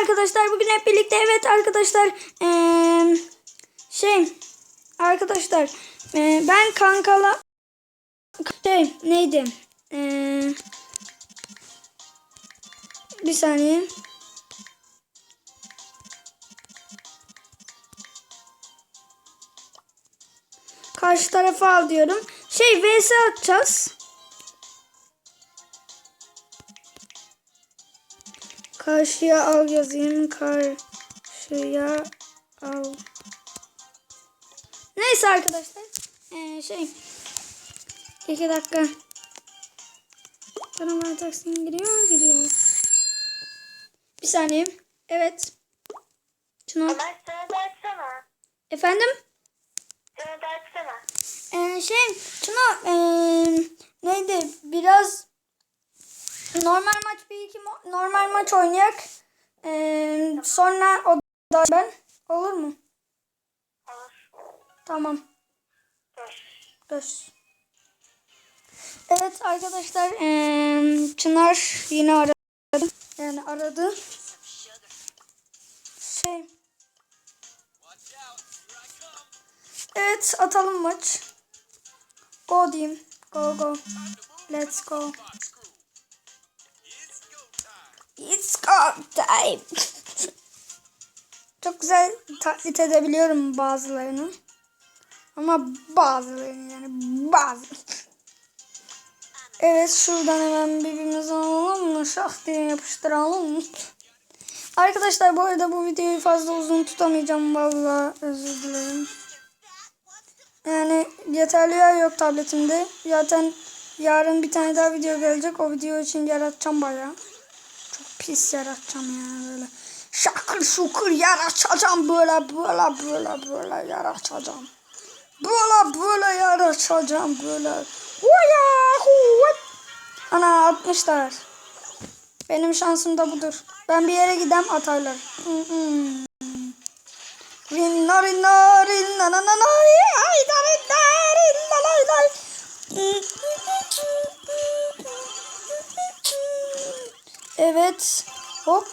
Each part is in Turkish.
arkadaşlar. Bugün hep birlikte evet arkadaşlar eee, şey arkadaşlar eee, ben kankala şey neydi Eee, bir saniye. Karşı tarafa al diyorum. Şey vs atacağız Karşıya al yazayım. Karşıya al. Neyse arkadaşlar. Ee, şey. İki dakika. Bana taksim giriyor gidiyor. Bir saniye. Evet. Şunu. Ömer sana da açsana. Efendim? Sana da açsana. Ee, şey. Şunu. Ee, neydi? Biraz normal maç bir iki normal maç oynayak. Ee, sonra o da ben. Olur mu? Olur. Tamam. Göz. Evet arkadaşlar eee, Çınar yine aradı. Yani aradı. Şey. Evet atalım maç. Go diyeyim. Go go. Let's go. Time. Çok güzel taklit edebiliyorum bazılarını. Ama bazılarını yani bazı. Evet şuradan hemen birbirimize alalım mı? Şah diye yapıştıralım mı? Arkadaşlar bu arada bu videoyu fazla uzun tutamayacağım. Vallahi özür dilerim. Yani yeterli yer yok tabletimde. Zaten yarın bir tane daha video gelecek. O video için yaratacağım bayağı. Pis yaratacağım yani böyle. Şakır şukur yaratacağım böyle böyle böyle böyle yaratacağım. Böyle böyle yaratacağım böyle. Vayahoo! Ana atmışlar. Benim şansım da budur. Ben bir yere gidem atarlar. Hı hı. Rinna rinna Evet. Hop.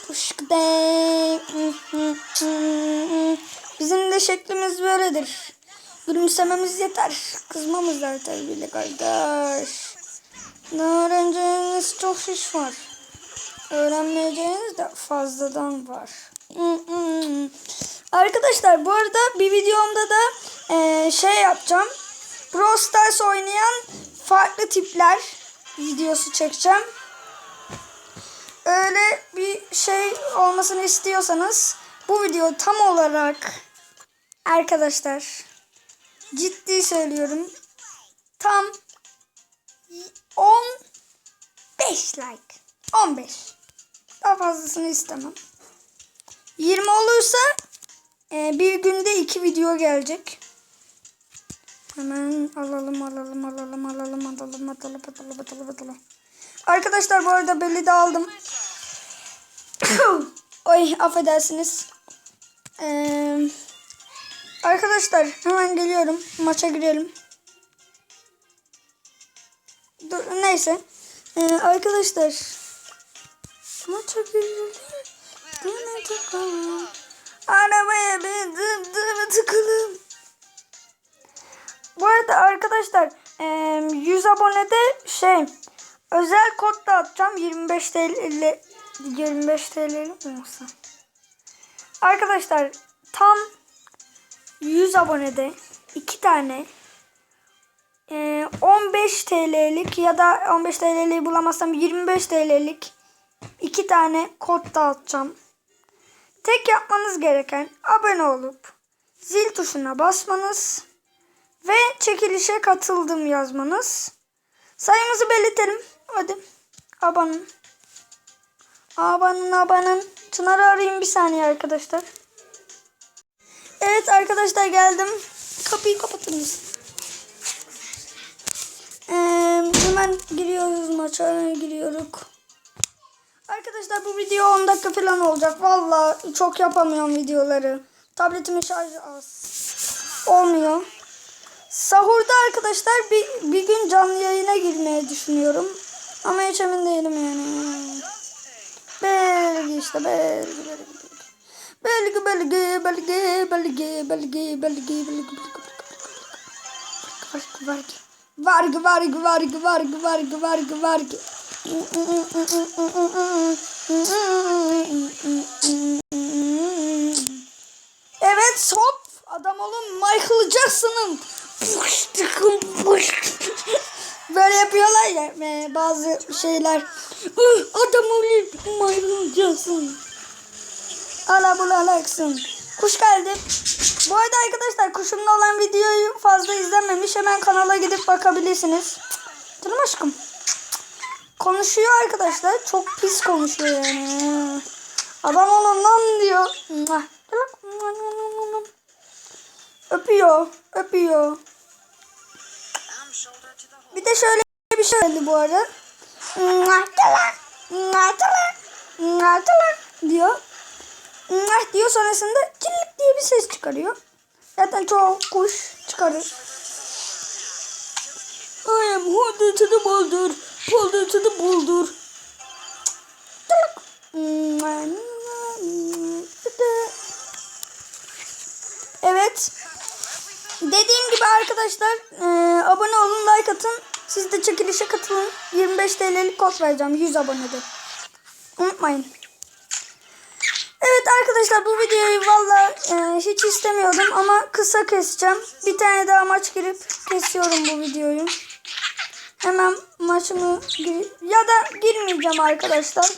Bizim de şeklimiz böyledir. Gülümsememiz yeter. Kızmamız da yeter bile kardeş. Ne öğreneceğiniz çok iş var. Öğrenmeyeceğiniz de fazladan var. Arkadaşlar bu arada bir videomda da eee, şey yapacağım. Brawl Stars oynayan farklı tipler videosu çekeceğim. Öyle bir şey olmasını istiyorsanız bu video tam olarak arkadaşlar ciddi söylüyorum tam 15 like. 15 daha fazlasını istemem. 20 olursa e, bir günde iki video gelecek. Hemen alalım alalım alalım alalım alalım alalım alalım alalım alalım arkadaşlar bu arada belli de aldım Oy affedersiniz ee, Arkadaşlar hemen geliyorum. Maça girelim. Dur, neyse. Ee, arkadaşlar. Maça girelim. Dene takalım. Arabaya bindim deme tıkalım. Bu arada arkadaşlar e, 100 abonede şey özel kod da atacağım 25 TL ile 25 TL mi olsa? Arkadaşlar tam 100 abonede 2 tane e, 15 TL'lik ya da 15 TL'liği bulamazsam 25 TL'lik 2 tane kod dağıtacağım. Tek yapmanız gereken abone olup zil tuşuna basmanız ve çekilişe katıldım yazmanız. Sayımızı belirtelim. Hadi. Abanın. Abanın abanın. Çınar'ı arayayım bir saniye arkadaşlar. Evet arkadaşlar geldim. Kapıyı kapatır mısın? Ee, hemen giriyoruz maça giriyoruz. Arkadaşlar bu video 10 dakika falan olacak. Valla çok yapamıyorum videoları. Tabletimin şarjı az. Olmuyor. Sahurda arkadaşlar bir, bir gün canlı yayına girmeye düşünüyorum. Ama hiç emin değilim yani. Belge işte belge belge. Belge belge belge belge belge belge belge belge Vargı vargı vargı vargı vargı vargı vargı Evet hop adam olun Michael Jackson'ın böyle yapıyorlar ya e, bazı şeyler "Üh, adam olun Michael Jackson Ala bulalaksın Kuş geldi Bu arada arkadaşlar kuşumla olan videoyu fazla izlenmemiş hemen kanala gidip bakabilirsiniz Canım aşkım Konuşuyor arkadaşlar. Çok pis konuşuyor yani. Adam olun lan diyor. Öpüyor. Öpüyor. Bir de şöyle bir şey oldu bu arada. Mua, gel lan diyor. Mua diyor sonrasında cillik diye bir ses çıkarıyor. Zaten çoğu kuş çıkarır. I am hooded to the boulder. Boulder to the boulder. Evet. Dediğim gibi arkadaşlar e, abone olun like atın. Siz de çekilişe katılın. 25 TL'lik kod vereceğim 100 abonede. Unutmayın. Evet arkadaşlar bu videoyu valla e, hiç istemiyordum ama kısa keseceğim. Bir tane daha maç girip kesiyorum bu videoyu. Hemen maçımı ya da girmeyeceğim arkadaşlar.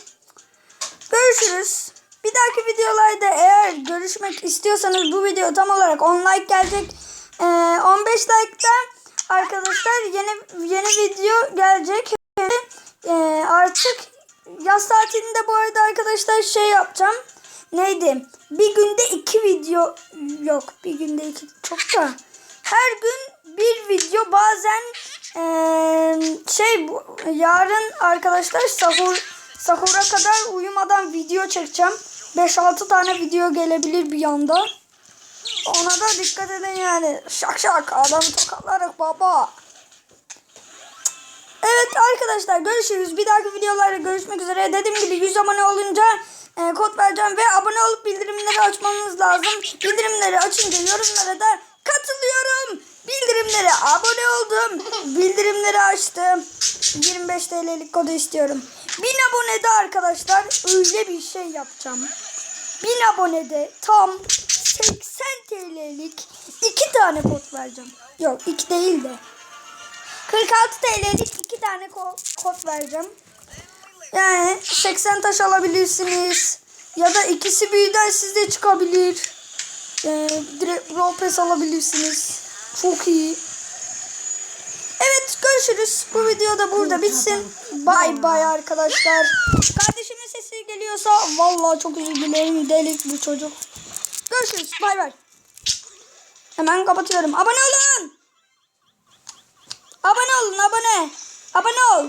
Görüşürüz. Bir dahaki videolarda eğer görüşmek istiyorsanız bu video tam olarak 10 like gelecek. Ee, 15 like'da arkadaşlar yeni yeni video gelecek. Ee, artık yaz tatilinde bu arada arkadaşlar şey yapacağım. Neydi? Bir günde iki video yok. Bir günde iki çok da. Her gün bir video bazen eee, şey bu, yarın arkadaşlar sahur sahura kadar uyumadan video çekeceğim. 5-6 tane video gelebilir bir yanda. Ona da dikkat edin yani. Şak şak adamı tokatlarız baba. Evet arkadaşlar görüşürüz. Bir dahaki videolarda görüşmek üzere. Dediğim gibi 100 abone olunca e, kod vereceğim ve abone olup bildirimleri açmanız lazım. Bildirimleri açınca yorumlara da katılıyorum. Bildirimlere abone oldum. Bildirimleri açtım. 25 TL'lik kodu istiyorum. 1000 abonede arkadaşlar öyle bir şey yapacağım. 1000 abonede tam 80 TL'lik iki tane kod vereceğim. Yok iki değil de 46 TL'lik iki tane ko- kod vereceğim. Yani 80 taş alabilirsiniz. Ya da ikisi birden sizde çıkabilir. Ee, direkt Brawl Pass alabilirsiniz. Çok iyi. Evet görüşürüz. Bu video da burada bitsin. Bay bay arkadaşlar. Kardeşimin sesi geliyorsa vallahi çok özür dilerim. Delik bu çocuk. Görüşürüz. Bay bay. Hemen kapatıyorum. Abone olun. Abone olun abone. Abone ol.